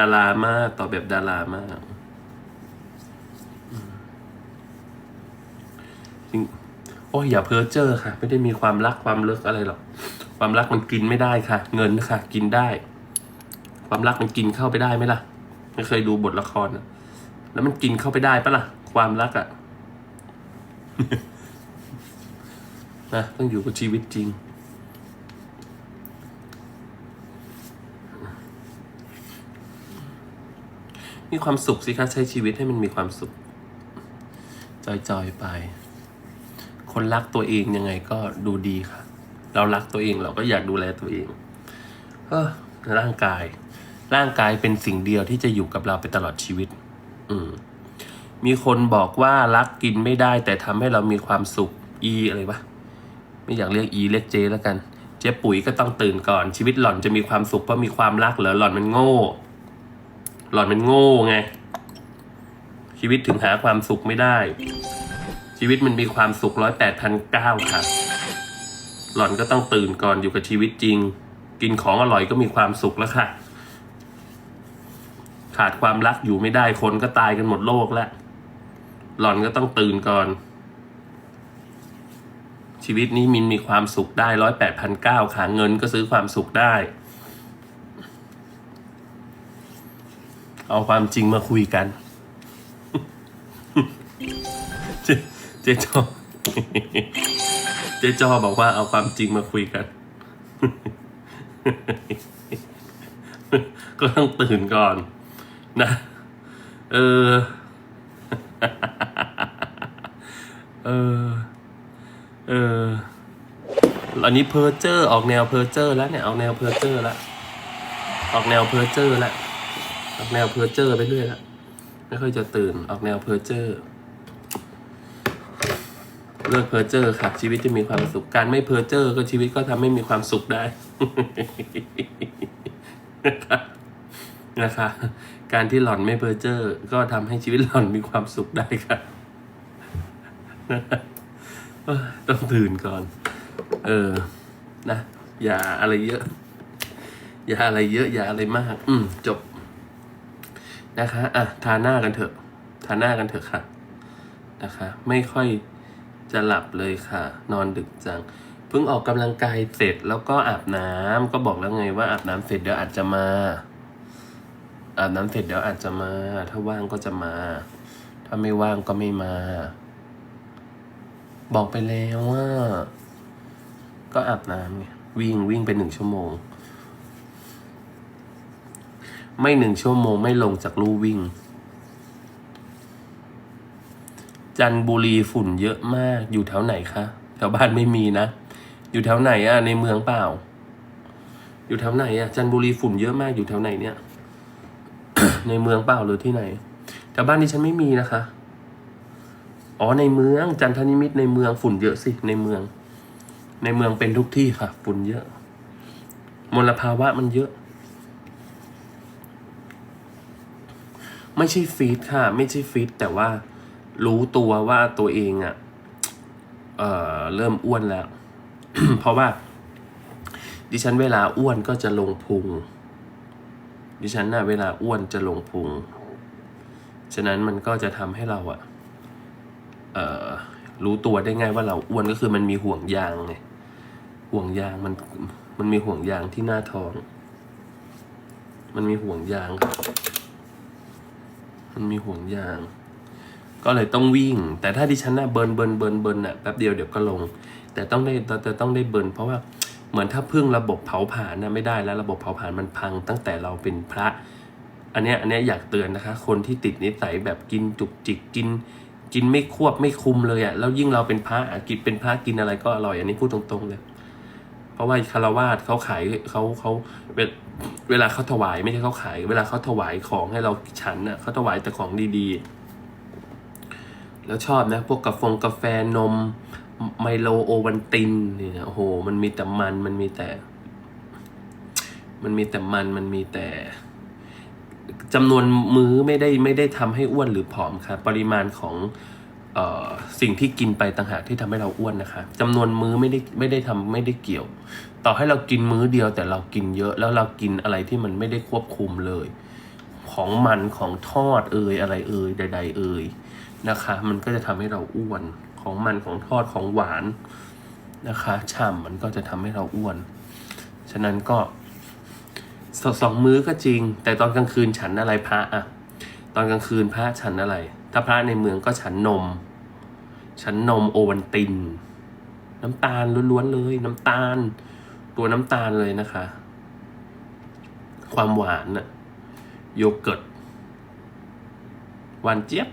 ดารามากตอบแบบดารามากจริงโอ้ยอย่าเพ้อเจ้อค่ะ ไม่ได้มีความรักความเลิกอะไรหรอก ความรักมันกินไม่ได้ค่ะ เงินค่ะ กินได้ ความรักมันกินเข้าไปได้ไหมล่ะ ไม่เคยดูบทละครอะแล้วมันกินเข้าไปได้ปะล่ะ ความรักอะนะต้องอยู่กับชีวิตจริง มีความสุขสิคะใช้ชีวิตให้มันมีความสุข จอยๆไป คนรักตัวเองยังไงก็ดูดีค่ะ เรารักตัวเองเราก็อยากดูแลตัวเอง เออร่างกาย ร่างกายเป็นสิ่งเดียวที่จะอยู่กับเราไปตลอดชีวิต อืมมีคนบอกว่ารักกินไม่ได้ แต่ทำให้เรามีความสุขอีอะไรวะไม่อยากเรียกอีเรียกเจแล้วกัน เจ๊ปุ๋ยก็ต้องตื่นก่อนชีวิตหล่อนจะมีความสุขเพราะมีความรักเหรอหล่อนมันโง่ หล่อนมันโง่ไง ชีวิตถึงหาความสุขไม่ได้ ชีวิตมันมีความสุขร้อยแปดพันเก้าค่ะ หล่อนก็ต้องตื่นก่อนอยู่กับชีวิตจริง กินของอร่อยก็มีความสุขแล้วค่ะ ขาดความรักอยู่ไม่ได้คนก็ตายกันหมดโลกแล้ว หล่อนก็ต้องตื่นก่อน ชีวิตนี้มินมีความสุขได้ร้อยแปดพันเก้าค่ะเงินก็ซื้อความสุขได้ เอาความจริงมาคุยกัน เจเจ๊จอ เจ๊จอบอกว่าเอาความจริงมาคุยกัน ก็ต้องตื่นก่อน นะ เออ เออ เอออันนี้เพอร์เจอร์ออกแนวเพอร์เจอร์แล้วเนี่ย ออกแนวเพอร์เจอร์แล้ว ออกแนวเพอร์เจอร์แล้ว ออกแนวเพอร์เจอร์ไปเรื่อยแล้วไม่ค่อยจะตื่นออกแนวเพอร์เจอร์เลิกเพอร์เจอร์ค่ะชีวิตจะมีความสุขการไม่เพอร์เจอร์ ก็ชีวิตก็ทำให้มีความสุขได้นะคะนะคะการที่หล่อนไม่เพอร์เจอร์ ก็ทำให้ชีวิตหล่อนมีความสุขได้ค่ะเอ้ยต้องตื่นก่อน เออ นะ อย่าอะไรเยอะ อย่าอะไรเยอะ อย่าอะไรมาก อืม จบ นะคะอะทาหน้ากันเถอะทาหน้ากันเถอะค่ะนะคะ ไม่ค่อยจะหลับเลยค่ะ นอนดึกจังเพิ่งออกกำลังกายเสร็จแล้วก็อาบน้ำก็บอกแล้วไงว่าอาบน้ำเสร็จเดี๋ยวอาจจะมาอาบน้ำเสร็จเดี๋ยวอาจจะมา ถ้าว่างก็จะมา ถ้าไม่ว่างก็ไม่มา บอกไปแล้วว่า ก็อาบน้ำไงวิ่งวิ่งไปหนึ่งชั่วโมง ไม่หนึ่งชั่วโมงไม่ลงจากลู่วิ่ง จันบุรีฝุ่นเยอะมากอยู่แถวไหนคะแถวบ้านไม่มีนะ อยู่แถวไหนอะในเมืองเปล่า อยู่แถวไหนอะจันบุรีฝุ่นเยอะมากอยู่แถวไหนเนี่ย ในเมืองเปล่าหรือที่ไหนแถวบ้านที่ฉันไม่มีนะคะ อ๋อในเมืองจันทนิมิตรในเมืองฝุ่นเยอะสิในเมือง ในเมืองเป็นทุกที่ค่ะ ฝุ่นเยอะ มลภาวะมันเยอะ ไม่ใช่ฟีดค่ะ ไม่ใช่ฟีดแต่ว่ารู้ตัวว่าตัวเองอะ่ะเอ่อเริ่มอ้วนแล้ว เพราะว่า ดิฉันเวลาอ้วนก็จะลงพุง ดิฉันน่ะเวลาอ้วนจะลงพุง ฉะนั้นมันก็จะทำให้เราอะ่ะเอ่อรู้ตัวได้ง่ายว่าเราอ้วนก็คือมันมีห่วงยางไงห่วงยางมันมันมีห่วงยางที่หน้าท้อง มันมีห่วงยางครับ มันมีห่วงยาง ก็เลยต้องวิ่ง แต่ถ้าดิฉันน่ะเบิร์นเบิร์นเบิร์นเบิร์นน่ะแป๊บเดียวเดี๋ยวก็ลง แต่ต้องได้แต่ต้องได้เบิร์นเพราะว่าเหมือนถ้าพึ่งระบบเผาผลาญนะไม่ได้แล้วระบบเผาผลาญมันพัง ตั้งแต่เราเป็นพระ อันเนี้ยอันเนี้ยอยากเตือนนะคะ คนที่ติดนิสัยแบบกินจุกจิกกิน กินไม่ควบไม่คุมเลยอะ่ะแล้วยิ่งเราเป็นพระอะกินเป็นพระกินอะไรก็อร่อยอันนี้พูดตรงๆเลย ราะว่าคารวาสเขาขายเขาเขาเวลาเขาถวายไม่ใช่เขาขาย เวลาเขาถวายของให้เราฉันน่ะเขาถวายแต่ของดีๆ แล้วชอบนะ พวกกาแฟกาแฟนม ไมโลโอวันตินเนี่ยโอ้โห มันมีแต่มันมันมีแต่ มันมีแต่มันมันมีแต่จำนวนมื้อไม่ได้ไม่ได้ทำให้อ้วนหรือผอมค่ะ ปริมาณของ สิ่งที่กินไปต่างหากที่ทำให้เราอ้วนนะคะจำนวนมื้อไม่ได้ไม่ได้ทำไม่ได้เกี่ยว ต่อให้เรากินมื้อเดียวแต่เรากินเยอะแล้วเรากินอะไรที่มันไม่ได้ควบคุมเลย ของมันของทอดเอ่ยอะไรเอ่ยใด ๆ เอ่ยนะคะ มันก็จะทำให้เราอ้วนของมันของทอดของหวานนะคะฉ่ำมันก็จะทำให้เราอ้วน ฉะนั้นก็สองมื้อก็จริง แต่ตอนกลางคืนฉันอะไรพระอะตอนกลางคืนพระฉันอะไร ถ้าพระในเมืองก็ฉันนม ฉันนมโอวันติน น้ำตาลล้วนๆเลย น้ำตาล ตัวน้ำตาลเลยนะคะ ความหวานน่ะโยเกิร์ตหวานเจี๊ยบ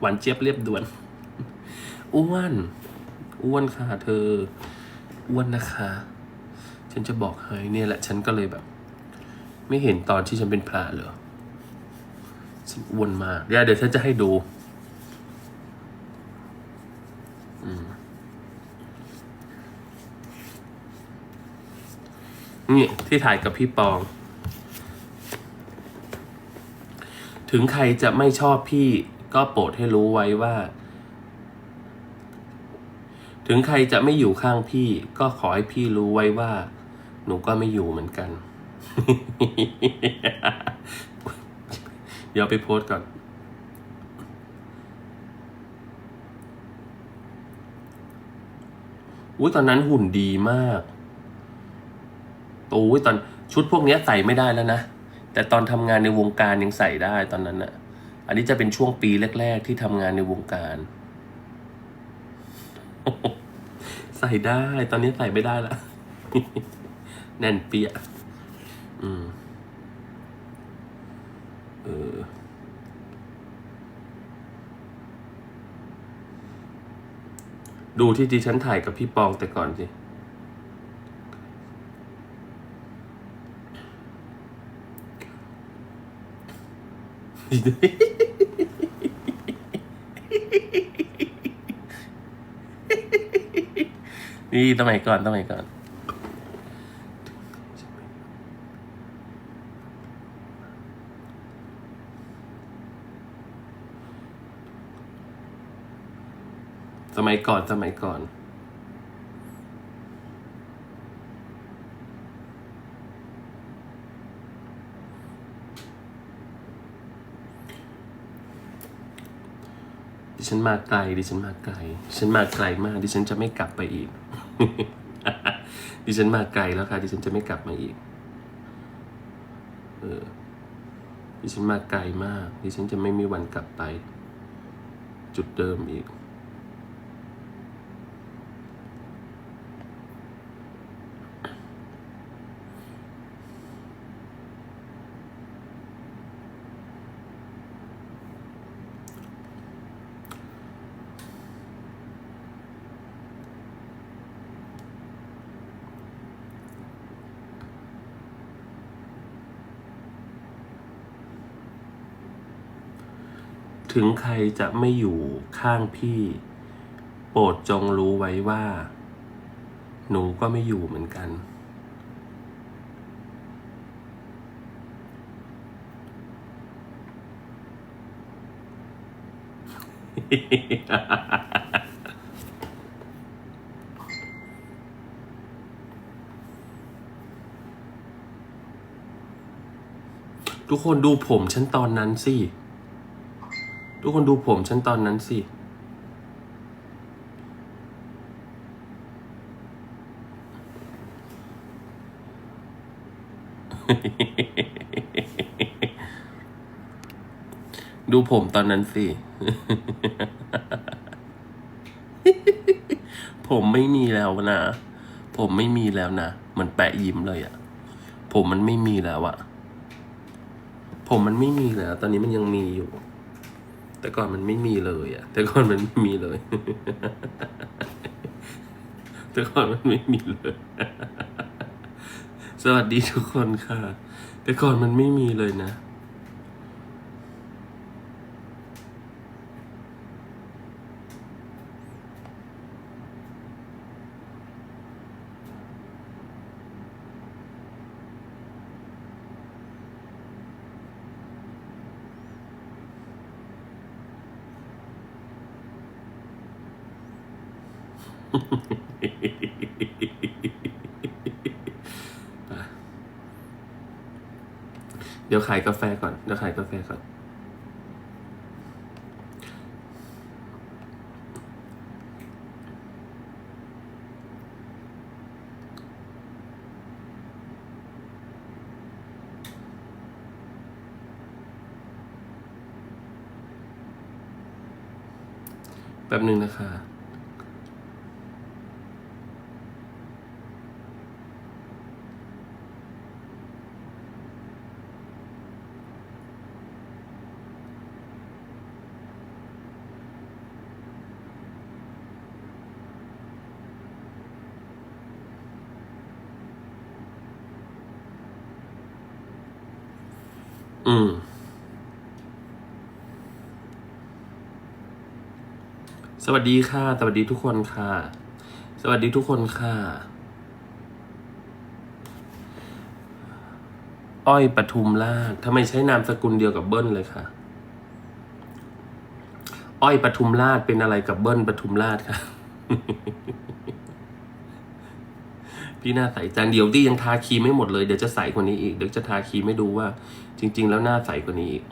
หวานเจี๊ยบเรียบด่วน อ้วน อ้วนค่ะ เธอ อ้วนนะคะ ฉันจะบอกให้เนี่ยแหละ ฉันก็เลยแบบ ไม่เห็นตอนที่ฉันเป็นพระเหรอ วนมากเดี๋ยวเดี๋ยวฉันจะให้ดู นี่ ที่ถ่ายกับพี่ปอง ถึงใครจะไม่ชอบพี่ก็โปรดให้รู้ไว้ว่า ถึงใครจะไม่อยู่ข้างพี่ ก็ขอให้พี่รู้ไว้ว่า หนูก็ไม่อยู่เหมือนกัน เดี๋ยวไปโพสก่อนอุ้ยตอนนั้นหุ่นดีมากโอ้ยตอนชุดพวกนี้ใส่ไม่ได้แล้วนะ แต่ตอนทำงานในวงการยังใส่ได้ตอนนั้นอะอันนี้จะเป็นช่วงปีแรก ๆ ที่ทำงานในวงการ ใส่ได้ ตอนนี้ใส่ไม่ได้ละแน่นเปียอืม เออดูที่ดิฉันถ่ายกับพี่ปองแต่ก่อนสิ นี่สมัยก่อนสมัยก่อน ส มัยก่อนสมัยก่อนดิฉันมาไกลดิฉันมาไกลดิฉันมาไกลมากดิฉันจะไม่กลับไปอีก ดิฉันมาไกลแล้วค่ะดิฉันจะไม่กลับมาอีก เออ ดิฉันมาไกลมาก ดิฉันจะไม่มีวันกลับไป จุดเดิมอีก ถึงใครจะไม่อยู่ข้างพี่ โปรดจงรู้ไว้ว่า หนูก็ไม่อยู่เหมือนกัน ทุกคนดูผมฉันตอนนั้นสิ ทุกคนดูผมฉันตอนนั้นสิ ดูผมตอนนั้นสิ ผมไม่มีแล้วนะ ผมไม่มีแล้วนะ มันแปะยิ้มเลยอะผมมันไม่มีแล้วอะผมมันไม่มีแล้ว ตอนนี้มันยังมีอยู่ แต่ก่อนมันไม่มีเลยอะแต่ก่อนมันไม่มีเลย แต่ก่อนมันไม่มีเลย สวัสดีทุกคนค่ะ แต่ก่อนมันไม่มีเลยนะ เดี๋ยวขายกาแฟก่อน เดี๋ยวขายกาแฟก่อน แป๊บหนึ่งนะคะ อืม สวัสดีค่ะ สวัสดีทุกคนค่ะ สวัสดีทุกคนค่ะ อ้อยปทุมราชทำไมใช้นามสกุลเดียวกับเบิ้ลเลยค่ะ อ้อยปทุมราชเป็นอะไรกับเบิ้ลปทุมราชค่ะ พี่หน้าใสจังเดี๋ยวที่ยังทาครีมไม่หมดเลยเดี๋ยวจะใสกว่านี้อีกเดี๋ยวจะทาครีมให้ดูว่า จริง ๆ แล้วหน้าใสกว่านี้อีก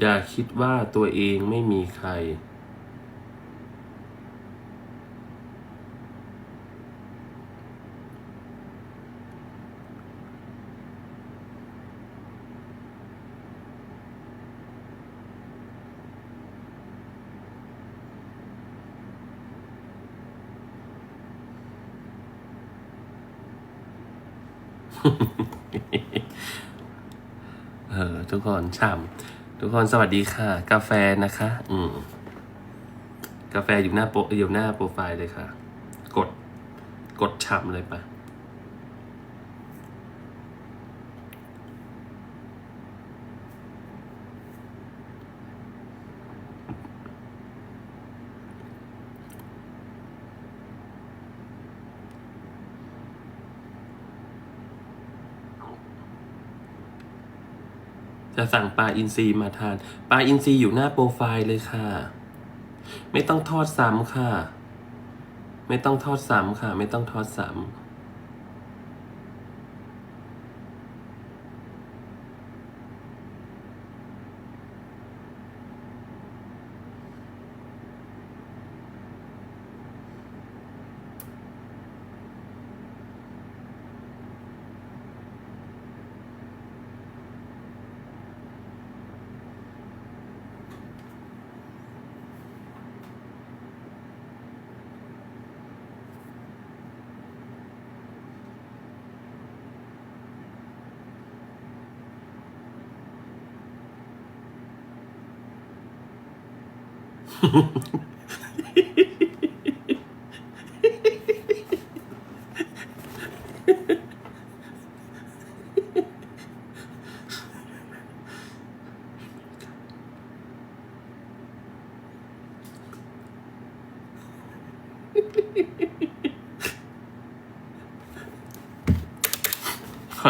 อย่าคิดว่าตัวเองไม่มีใคร เออทุกคนฉ่ำ ทุกคนสวัสดีค่ะ กาแฟนะคะ อืมกาแฟอยู่หน้าโปรอยู่หน้าโปรไฟล์เลยค่ะ กด กดฉ่ำเลยปะ จะสั่งปลาอินทรีมาทาน ปลาอินทรีอยู่หน้าโปรไฟล์เลยค่ะ ไม่ต้องทอดซ้ำค่ะ ไม่ต้องทอดซ้ำค่ะ ไม่ต้องทอดซ้ำ ขอ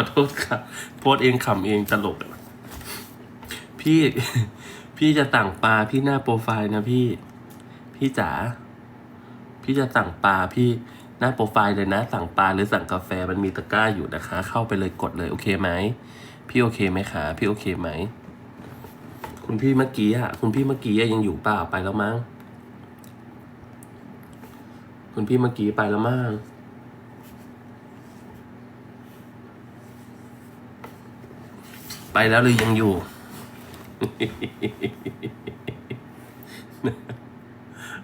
โทษค่ะโพสเองขำเองตลกพี่ พี่จะสั่งปลาพี่หน้าโปรไฟล์นะพี่ พี่จ๋า พี่จะสั่งปลาพี่หน้าโปรไฟล์เลยนะ สั่งปลาหรือสั่งกาแฟมันมีตะกร้าอยู่นะคะ เข้าไปเลยกดเลยโอเคไหม พี่โอเคไหมคะ พี่โอเคไหม คุณพี่เมื่อกี้อะคุณพี่เมื่อกี้ยังอยู่เปล่าไปแล้วมั้ง คุณพี่เมื่อกี้ไปแล้วมั้งไปแล้วหรือยังอยู่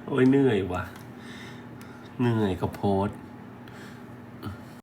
โอ้ยเหนื่อยว่ะ เหนื่อยกับโพสต์